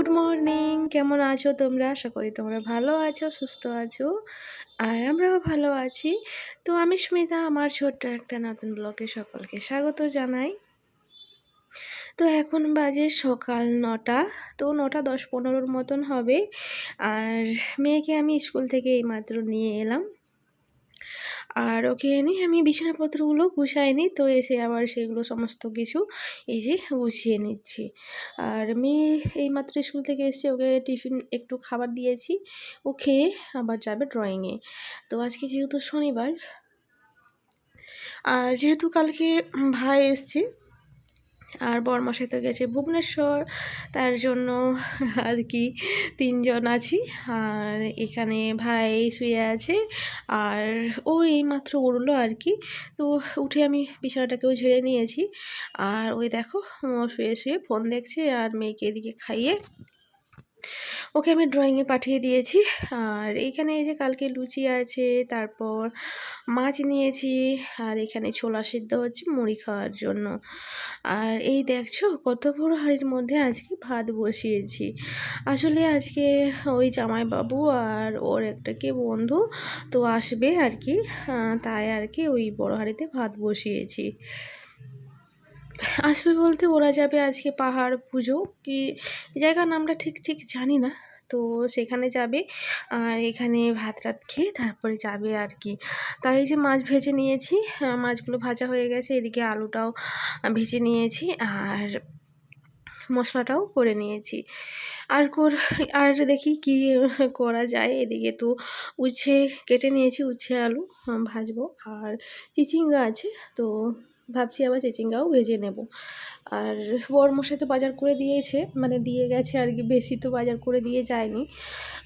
Good morning. কেমন আছো তোমরা? আশা করি তোমরা ভালো আছো, সুস্থ আছো, আর আমরাও ভালো আছি। তো আমি স্মিতা, আমার ছোট্ট একটা নতুন ব্লগে সকলকে স্বাগত জানাই। তো এখন বাজে সকাল নটা, তো নটা দশ পনেরোর মতন হবে। আর মেয়েকে আমি স্কুল থেকে এইমাত্র নিয়ে এলাম। আর ওকে এনে আমি বিছানাপত্রগুলো গুছাই নিই তো এসে আবার সেগুলো সমস্ত কিছু এই যে গুছিয়ে নিচ্ছি। আর মেয়ে এইমাত্র স্কুল থেকে এসছে, ওকে টিফিন একটু খাবার দিয়েছি, ও খেয়ে আবার যাবে ড্রয়িংয়ে তো আজকে যেহেতু শনিবার, আর যেহেতু কালকে ভাই এসছে আর বরমশাই তো গেছে ভুবনেশ্বর, তার জন্য আর কি তিনজন আছি। আর এখানে ভাই শুয়ে আছে, আর ও এইমাত্র উঠল আর কি। তো উঠে আমি বিছানাটাকেও ঝেড়ে নিয়েছি। আর ওই দেখো শুয়ে শুয়ে ফোন দেখছে আর মেয়েকে এদিকে খাইয়ে ওকে আমি ড্রয়িংয়ে পাঠিয়ে দিয়েছি। আর এখানে এই যে কালকে লুচি আছে, তারপর মাছ নিয়েছি, আর এখানে ছোলা সিদ্ধ হচ্ছে মুড়ি খাওয়ার জন্য। আর এই দেখছ কত বড় হাঁড়ির মধ্যে আজকে ভাত বসিয়েছি। আসলে আজকে ওই জামাইবাবু আর ওর একটা কি বন্ধু তো আসবে আর কি তাই আর কি ওই বড় হাঁড়িতে ভাত বসিয়েছি। আসবে বলতে ওরা যাবে আজকে পাহাড় পুজো। কি জায়গার নামটা ঠিক ঠিক জানি না। তো সেখানে যাবে আর এখানে ভাত রাত খেয়ে তারপরে যাবে আর কি। তাই যে মাছ ভেজে নিয়েছি মাছগুলো ভাজা হয়ে গেছে, এদিকে আলুটাও ভেজে নিয়েছি আর মশলাটাও করে নিয়েছি। আর কর, আর দেখি কি করা যায়, এদিকে তো উচ্ছে কেটে নিয়েছি, উচ্ছে আলু ভাজবো। আর চিচিঙ্গা আছে, তো ভাবছি আবার চিচিঙ্গাও ভেজে নেব। আর বর মশাই তো বাজার করে দিয়েছে মানে দিয়ে গেছে আর কি, বেশি তো বাজার করে দিয়ে যায়নি।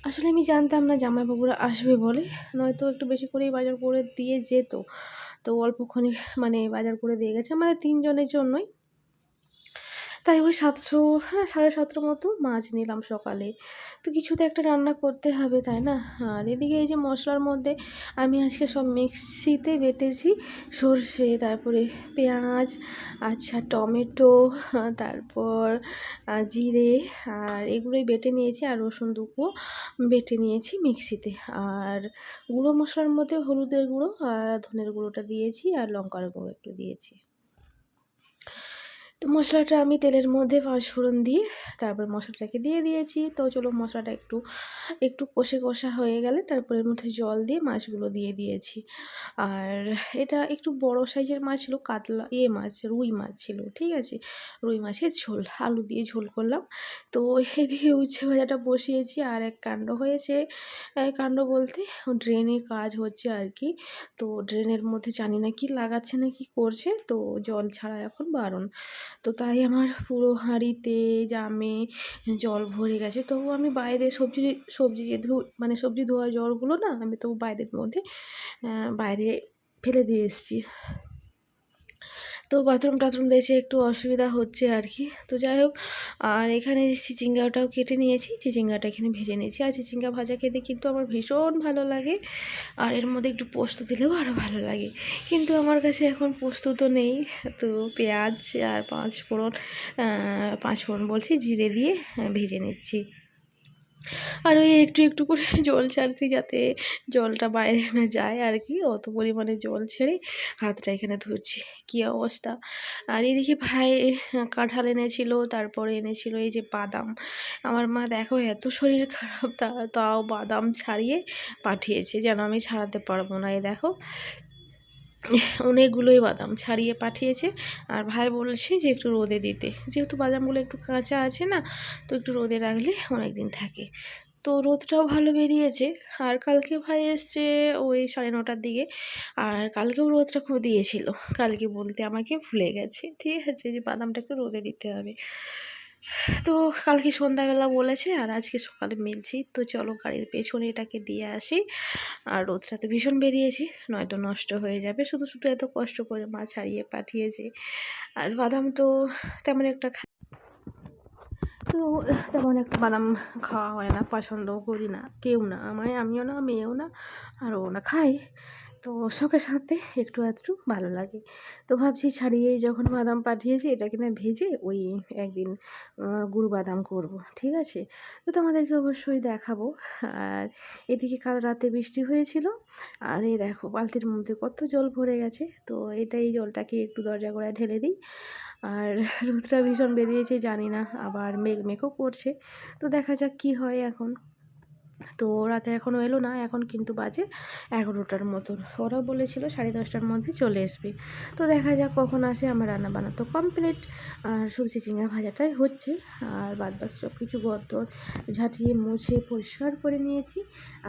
আসলে আমি জানতাম না জামাইবাবুরা আসবে বলে, নয়তো একটু বেশি করেই বাজার করে দিয়ে যেত। তো অল্পক্ষণে মানে বাজার করে দিয়ে গেছে, আমাদের তিনজনের জন্যই। তাই ওই সাতশো হ্যাঁ সাড়ে সাতশো মতো মাছ নিলাম সকালে। তো কিছুতে একটা রান্না করতে হবে, তাই না? আর এদিকে এই যে মশলার মধ্যে আমি আজকে সব মিক্সিতে বেটেছি সর্ষে, তারপরে পেঁয়াজ আচ্ছা টমেটো, তারপর জিরে, আর এগুলোই বেটে নিয়েছি, আর রসুন দুপুও বেটে নিয়েছি মিক্সিতে। আর গুঁড়ো মশলার মধ্যে হলুদের গুঁড়ো আর ধনের গুঁড়োটা দিয়েছি, আর লঙ্কার গুঁড়ো একটু দিয়েছি। তো মশলাটা আমি তেলের মধ্যে পাঁচফোড়ন দিয়ে তারপর মশলাটাকে দিয়ে দিয়েছি। তো চলো মশলাটা একটু একটু কষে কষা হয়ে গেলে তারপর এর মধ্যে জল দিয়ে মাছগুলো দিয়ে দিয়েছি। আর এটা একটু বড় সাইজের মাছ ছিল, কাতলা ইয়ে মাছ, রুই মাছ ছিল, ঠিক আছে? রুই মাছের ঝোল, আলু দিয়ে ঝোল করলাম। তো এদিকে উচ্ছে ভাজাটা বসিয়েছি আর এক কাণ্ড হয়েছে। কাণ্ড বলতে ড্রেনে কাজ হচ্ছে আর কি। তো ড্রেনের মধ্যে জানি না কি লাগাচ্ছে না কি করছে। তো জল ছাড়া এখন বারণ। তো তাই আমার পুরো হাঁড়িতে জামে জল ভরে গেছে। তবু আমি বাইরে সবজি সবজি যে ধু মানে সবজি ধোয়ার জলগুলো না আমি তবু বাইরের মধ্যে বাইরে ফেলে দিয়ে এসেছি। তো বাথরুম টাথরুম দিয়েছে একটু অসুবিধা হচ্ছে আর কি। তো যাই হোক, আর এখানে চিচিঙ্গাটাও কেটে নিয়েছি চিচিঙ্গাটা এখানে ভেজে নিয়েছি। আর চিচিঙ্গা ভাজা খেতে কিন্তু আমার ভীষণ ভালো লাগে, আর এর মধ্যে একটু পোস্ত দিলেও আরও ভালো লাগে। কিন্তু আমার কাছে এখন পোস্ত তো নেই, তো পেঁয়াজ আর পাঁচ ফোড়ন পাঁচ ফোড়ন বলছি, জিরে দিয়ে ভেজে নিচ্ছি। আর ওই একটু একটু করে জল ছাড়ছি যাতে জলটা বাইরে না যায় আর কি, অত পরিমাণে জল ছেড়ে হাতটা এখানে ধরছি। কী অবস্থা? আর এদিকে ভাই কাঁঠাল এনেছিল, তারপরে এনেছিল এই যে বাদাম। আমার মা দেখো এত শরীর খারাপ, তা, তাও বাদাম ছাড়িয়ে পাঠিয়েছে, যেন আমি ছাড়াতে পারব না। এই দেখো অনেকগুলোই বাদাম ছাড়িয়ে পাঠিয়েছে। আর ভাই বলছে যে একটু রোদে দিতে। যেহেতু বাদামগুলো একটু কাঁচা আছে না, তো একটু রোদে রাখলে অনেক দিন থাকে। তো রোদটাও ভালো বেরিয়েছে। আর কালকে ভাই এসছে ওই সাড়ে নটার দিকে। আর কালকেও রোদটা খুব দিয়েছিল। কালকে বলতে আমাকে ভুলে গেছে। ঠিক আছে, যে বাদামটা একটু রোদে দিতে হবে। তো কালকে সন্ধ্যাবেলা বলেছে, আর আজকে সকালে মিলছি। তো চলো গাড়ির পেছনে এটাকে দিয়ে আসি। আর রোদটা তো ভীষণ বেরিয়েছে, নয়তো নষ্ট হয়ে যাবে। শুধু শুধু এত কষ্ট করে মাছ হারিয়ে পাঠিয়েছে। আর বাদাম তো তেমন একটা তো, তেমন একটা বাদাম খাওয়া হয় না, পছন্দও করি না। কেউ না, আমায়, আমিও না, মেয়েও না, আর ও না খাই তো শখের সাথে একটু একটু ভালো লাগে। তো ভাবছি ছাড়িয়ে যখন বাদাম পাঠিয়েছি, এটা কিনা ভেজে ওই একদিন গুঁড়ো বাদাম করব, ঠিক আছে? তো তোমাদেরকে অবশ্যই দেখাবো। আর এদিকে কাল রাতে বৃষ্টি হয়েছিল, আর এই দেখো বালতির মধ্যে কত জল ভরে গেছে। তো এটাই জলটাকে একটু দরজা করে ঢেলে দিই। আর রোদটা ভীষণ বেরিয়েছে, জানি না, আবার মেঘ মেঘও করছে। তো দেখা যাক কি হয় এখন। তো রাতে এখনও এলো না, এখন কিন্তু বাজে এগারোটার মতন। ওরাও বলেছিল সাড়ে দশটার মধ্যে চলে আসবে। তো দেখা যাক কখন আসে আমার রান্না বান্না তো কমপ্লিট আর সবজি চিংড়া ভাজাটাই হচ্ছে। আর বাদ বাকি সব কিছু গদ্দর ঝাঁটিয়ে মুছে পরিষ্কার করে নিয়েছি।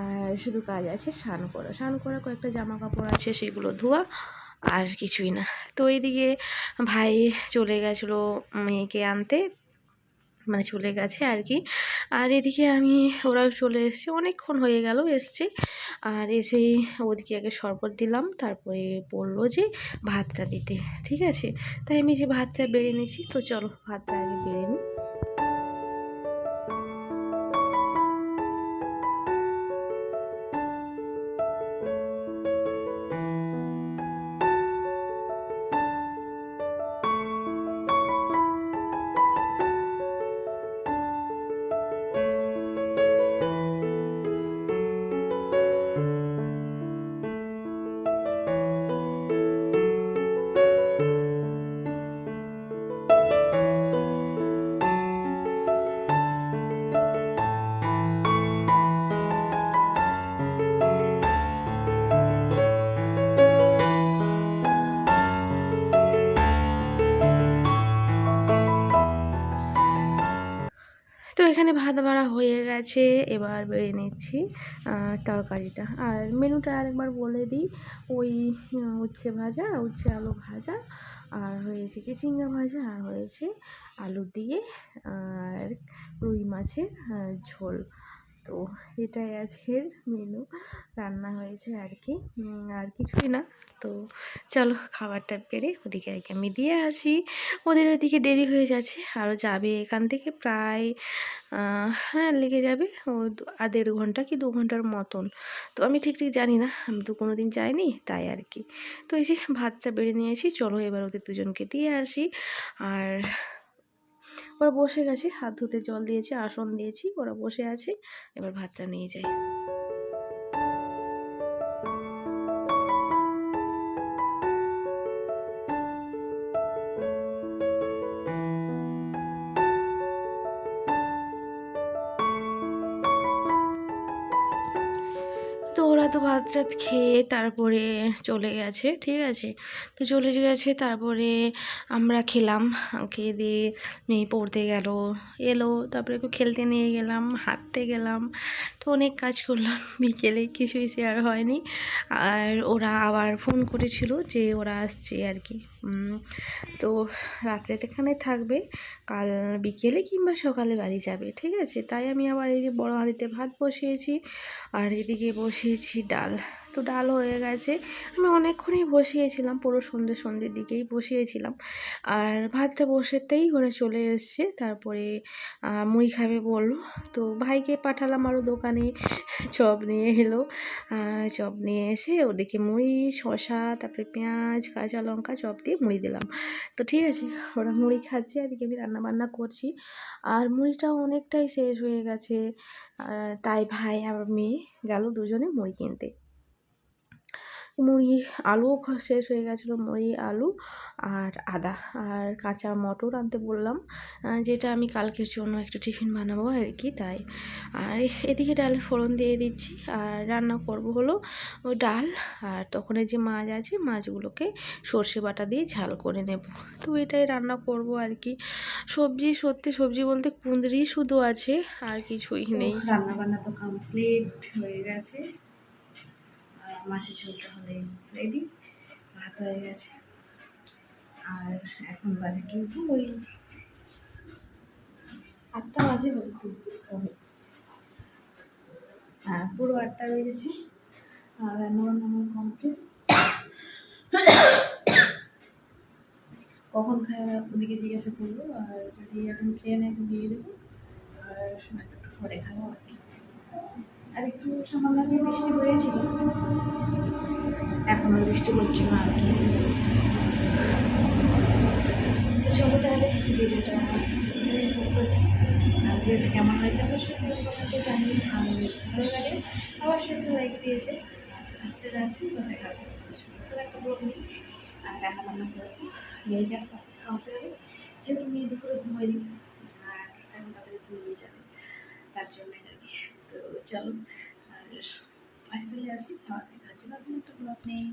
আর শুধু কাজ আছে স্নান করা। স্নান করা কয়েকটা জামা কাপড় আছে, সেগুলো ধোয়া, আর কিছুই না। তো এইদিকে ভাই চলে গেছিল মেয়েকে আনতে। মানে চলে গেছে আর কি আর এদিকে আমি, ওরাও চলে এসেছে। অনেকক্ষণ হয়ে গেল এসছে। আর এসেই ওদিকে আগে শরবত দিলাম, তারপরে বলল যে ভাতটা দিতে, ঠিক আছে? তাই আমি যে ভাতটা বেড়ে নিয়েছি, তো চলো ভাতটা আগে বেড়ে নিই। এখানে ভাত বাড়া হয়ে গেছে। এবার বেড়ে নিচ্ছি তরকারিটা। আর মেনুটা আরেকবার বলে দিই। ওই উচ্ছে ভাজা, উচ্ছে আলু ভাজা, আর হয়েছে চিচিঙ্গা ভাজা, আর হয়েছে আলু দিয়ে, আর রুই মাছের ঝোল। তো এটাই আজকের মেনু রান্না হয়েছে আর কি। আর কিছুই না। তো চলো খাবারটা পেরে ওদিকে আর আমি দিয়ে আসি। ওদের ওদিকে দেরি হয়ে যাচ্ছে। আরও যাবে এখান থেকে প্রায় হ্যাঁ লেগে যাবে ও আর দেড় ঘণ্টা কি দু ঘণ্টার মতন। তো আমি ঠিক ঠিক জানি না। আমি তো কোনো দিন যাইনি, তাই আর কি। তো এই যে ভাতটা বেড়ে নিয়ে আসি। চলো এবার ওদের দুজনকে দিয়ে আসি। আর ওরা বসে গেছে, হাত ধুতে জল দিয়েছি, আসন দিয়েছি, ওরা বসে আছে। এবার ভাতটা নিয়ে যাই। তো ভাত টাত খেয়ে তারপরে চলে গেছে, ঠিক আছে? তো চলে গেছে, তারপরে আমরা খেলাম খেয়ে দিয়ে মেয়ে পড়তে গেল, এলো, তারপরে একটু খেলতে নিয়ে গেলাম, হাঁটতে গেলাম, তো অনেক কাজ করলাম, বিকেলে কিছুই শেয়ার হয়নি, আর ওরা আবার ফোন করেছিল যে ওরা আসছে আর কি। তো রাত্রে এখানে থাকবে, কাল বিকেলে কিংবা সকালে বাড়ি যাবে, ঠিক আছে? তাই আমি আবার এই যে বড় হাঁড়িতে ভাত বসিয়েছি, আর এদিকে বসিয়েছি ডাল। তো ডাল হয়ে গেছে। আমি অনেকক্ষণই বসিয়েছিলাম, পুরো সন্ধ্যে সন্ধ্যের দিকেই বসিয়েছিলাম। আর ভাতটা বসেতেই ওরা চলে এসছে, তারপরে মুড়ি খাবে বলল। তো ভাইকে পাঠালাম আরও দোকানে, চপ নিয়ে এলো। চপ নিয়ে এসে ওদিকে মুড়ি, শসা, তারপরে পেঁয়াজ, কাঁচা লঙ্কা, চপ দিয়ে মুড়ি দিলাম। তো ঠিক আছে, ওরা মুড়ি খাচ্ছে, এদিকে আমি রান্না বান্না করছি। আর মুড়িটা অনেকটাই শেষ হয়ে গেছে। তাই ভাই আর মেয়ে গেল দুজনে মুড়ি কিনতে। মুড়ি আলুও খ- শেষ হয়ে গেছিল মুড়ি আলু আর আদা। আর কাঁচা মটর আনতে বললাম যেটা আমি কালকের জন্য একটু টিফিন বানাবো আর কি তাই। আর এদিকে ডালে ফোড়ন দিয়ে দিচ্ছি। আর রান্না করব হলো ওই ডাল। আর তখন যে মাছ আছে মাছগুলোকে সর্ষে বাটা দিয়ে ঝাল করে নেব। তো এটাই রান্না করব আর কি। সবজি সত্যি সবজি বলতে কুঁদরি শুধু আছে আর কিছুই নেই। রান্না বান্না তো কমপ্লিট হয়ে গেছে। মাছের ঝোলটা হলে রেডি ভাত হয়ে গেছে। আর এখন বাজে কিন্তু ওই আটটা বাজে হয়তো তবে হ্যাঁ পুরো আটটা বেজেছে। আর রান্না বান্না আমার কমপ্লিট। কখন খায় ওদিকে জিজ্ঞাসা করব আর যদি এখন খেয়ে নেয় তো দিয়ে দেবো। আর একটু পরে খাব আর কি। আর একটু সামান্য আগে বৃষ্টি হয়েছিল। এখনও বৃষ্টি হচ্ছে না আর কি। তো চলো তাহলে ভিডিওটা শেষ করছি। আর ভিডিওটা কেমন হয়েছে অবশ্যই কমেন্টে জানি আর ভালো লাগে, অবশ্যই একটু লাইক দিয়েছে। আসতে আসি তো দেখা যাবে একটা ব্লগ আর রান্না বান্না করব মেয়েকে খাওয়াতে হবে। যেহেতু মেয়ে দুপুরে ঘুমাইনি আর এখন তাদের ঘুমিয়ে যাবে। তার তো চলো। আর আসতে আসি খাওয়া দেখার জন্য একটা ব্লগ নেই